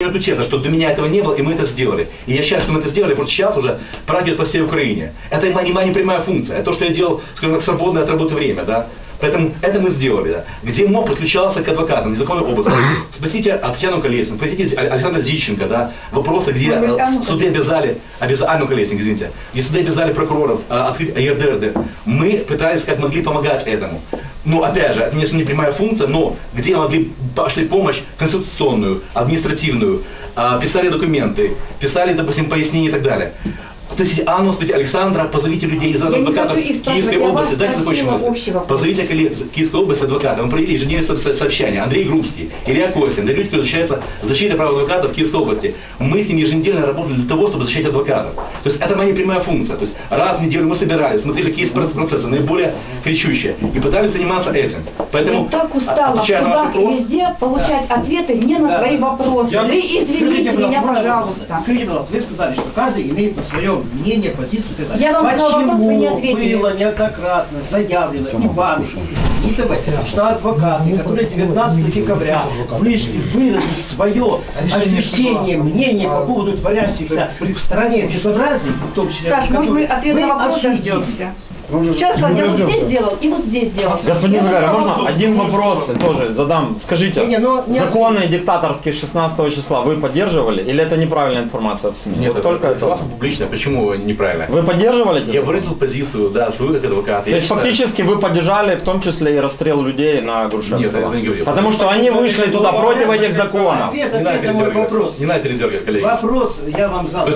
минуту честно, что до меня этого не было, и мы это сделали. И я счастлив, что мы это сделали, потому что сейчас уже пройдет по всей Украине. Это моя не прямая функция, это то, что я делал, скажем так, свободное от работы время, да. Поэтому это мы сделали, да. Где МОП подключался к адвокатам, незаконным образом. Спросите Татьяну Колесину, спросите Александра Зищенко, да, вопросы, где э, суды обязали, обязали, Анну Колесник, извините, где суды обязали прокуроров э, открыть ЕРДРД. Мы пытались как могли помогать этому. Ну, опять же, это не не прямая функция, но где могли пошли помощь конституционную, административную, а, писали документы, писали, допустим, пояснения и так далее. Спросите Анну, спросите Александра, позовите людей из спрашивать, Киевской области. Дайте закончим мысль. Позовите коллег из Киевской области адвоката. Мы провели ежедневное со- со- сообщение. Андрей Грубский, Илья Косин, да люди, которые защищаются защитой прав адвокатов в Киевской области. Мы с ними еженедельно работали для того, чтобы защищать адвокатов. То есть это моя прямая функция. То есть раз в неделю мы собирались, смотрели какие есть проц- процессы, наиболее кричущие, и пытались заниматься этим. Поэтому, Я так устала в судах вопрос, везде получать ответы не на Да. свои вопросы. Я- Да и извините Скажите, меня, пожалуйста. Скажите, пожалуйста, вы сказали, что каждый имеет на свое мнение, позицию. так далее. Я вам задала Почему вопрос, вы не ответили. было неоднократно заявлено и вами, и что адвокаты, которые 19 декабря вышли выразить свое ощущение, мнение по поводу творящихся в стране безобразий, в том числе... Саш, может, мы ответ на вопрос осудили. Сейчас я вот здесь сделал и вот здесь сделал. Господин задала можно один вопрос тоже задам? Скажите, Не-не, ну, не- законы диктаторские 16 числа вы поддерживали или это неправильная информация в СМИ? Нет, вот только это. согласно публично. Почему неправильно? Вы поддерживали Я выразил позицию, да, свою как адвокат. То есть считаю- фактически вы поддержали в том числе и расстрел людей на Грушевского? Нет, я этого не говорил. Потому что они вышли туда против этих законов. Ответ, Не надо ответ на мой вопрос. Не надо передергивать, коллеги. Вопрос я вам задал.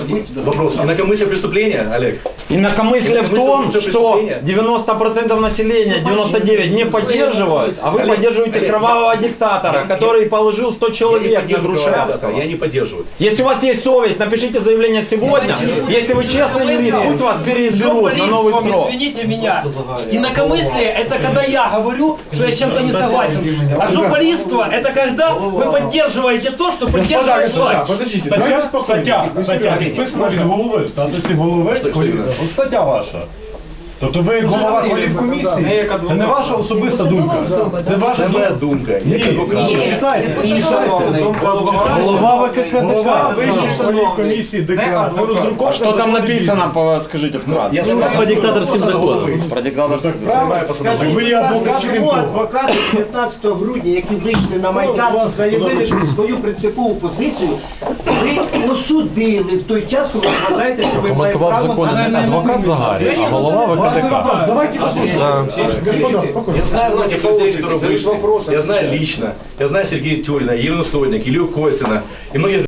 вопрос, инакомыслие преступления, Олег? Инакомыслие в том, что. 90% населения, 99 не поддерживают, а вы Олег, поддерживаете Олег, кровавого я- диктатора, я- который положил 100 Я не человек на поддерживаю Грушевского. кровавого, Я не поддерживаю. Если у вас есть совесть, напишите заявление сегодня. Если вы честный юрист, пусть вас переизберут на новый Журналистом, срок. Извините меня. Инакомыслие – это когда я говорю, что я с чем-то не согласен. А журналистство – это когда вы поддерживаете то, что поддерживает власть. Подождіть, давайте стаття, стаття, підписана від голови, в статусі голови, Що- що іменно? от стаття ваша. Тобто ви як голова комісії, це не ваша особиста думка, це ваша моя думка. Ні, ні, читайте. Голова ВКК Голова вищої комісії ДК. А что там написано, по, скажите вкратце? Я знаю, по диктаторским законам. Про Так диктаторским Скажіть, ви є адвокат, крім чому того. адвокати 19 грудня, які вийшли на Майдан і заявили свою принципову позицію, ви осудили в той час, коли ви вважаєте, що ви маєте право... закони не адвокат Загарі, а голова ВКК. Давайте Я знаю многих людей, которые вышли. Я знаю лично. Я знаю Сергея Тюрина, Елену Сольник, Илью Косина и многих